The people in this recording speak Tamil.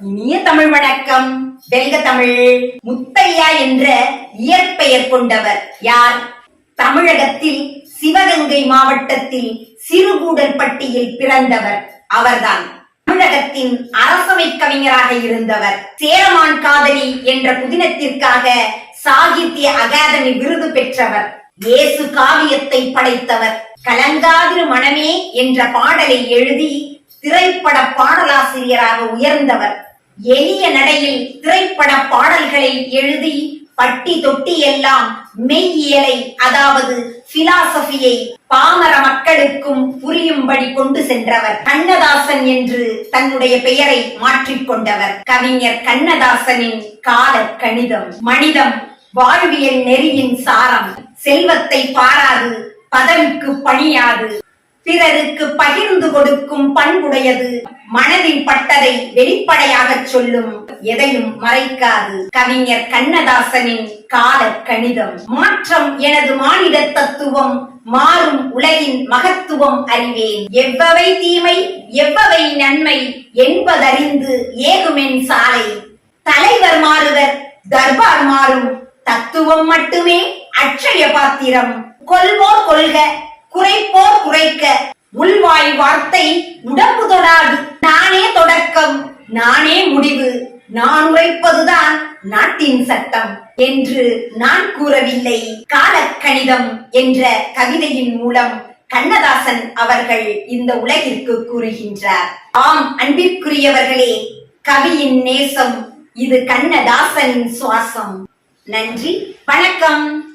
இனிய தமிழ் வணக்கம். வெல்க தமிழ். முத்தையா என்ற இயற்பெயர் கொண்டவர் யார்? தமிழகத்தில் சிவகங்கை மாவட்டத்தில் சிறுகூடற்பட்டியில் பிறந்தவர் அவர்தான். தமிழகத்தின் அரசவை கவிஞராக இருந்தவர் சேரமான் காதலி என்ற புதினத்திற்காக சாகித்ய அகாதமி விருது பெற்றவர். இயேசு காவியத்தை படைத்தவர். கலங்காதிரு மனமே என்ற பாடலை எழுதி திரைப்பட பாடலாசிரியராக உயர்ந்தவர். எளிய நடையில் திரைப்பட பாடல்களை எழுதி பட்டி தொட்டி எல்லாம் மெய்யியலை அதாவது பிலாசபியை பாமர மக்களுக்கும் புரியும்படி கொண்டு சென்றவர். கண்ணதாசன் என்று தன்னுடைய பெயரை மாற்றிக்கொண்டவர் கவிஞர் கண்ணதாசனின் கால கணிதம். மனிதம் வாழ்வியல் நெறியின் சாரம். செல்வத்தை பாராது பதவிக்கு பணியாது பிறருக்கு பகிர்ந்து கொடுக்கும் பண்புடையது. மனதில் பட்டதை வெளிப்படையாக சொல்லும் எதையும் மறைக்காது. கவிஞர் கண்ணதாசனின் கால கணிதம். மாற்றம் எனது மானிட தத்துவம் மாறும் உலகின் மகத்துவம் அறிவேன். எவ்வவை தீமை எவ்வவை நன்மை என்பதறிந்து ஏகுமென் சாலை. தலைவர் மாறுவர் தர்பார் மாறும். தத்துவம் மட்டுமே அட்சய பாத்திரம். கொள்வோர் கொள்க உடம்பு தொடாது நானே தொடக்கம் நானே முடிவு. நான் உழைப்பதுதான் நாட்டின் சட்டம் என்று நான் கூறவில்லை. காலக்கணிதம் என்ற கவிதையின் மூலம் கண்ணதாசன் அவர்கள் இந்த உலகிற்கு கூறுகின்றார். ஆம் அன்பிற்குரியவர்களே கவியின் நேசம் இது கண்ணதாசனின் சுவாசம். நன்றி வணக்கம்.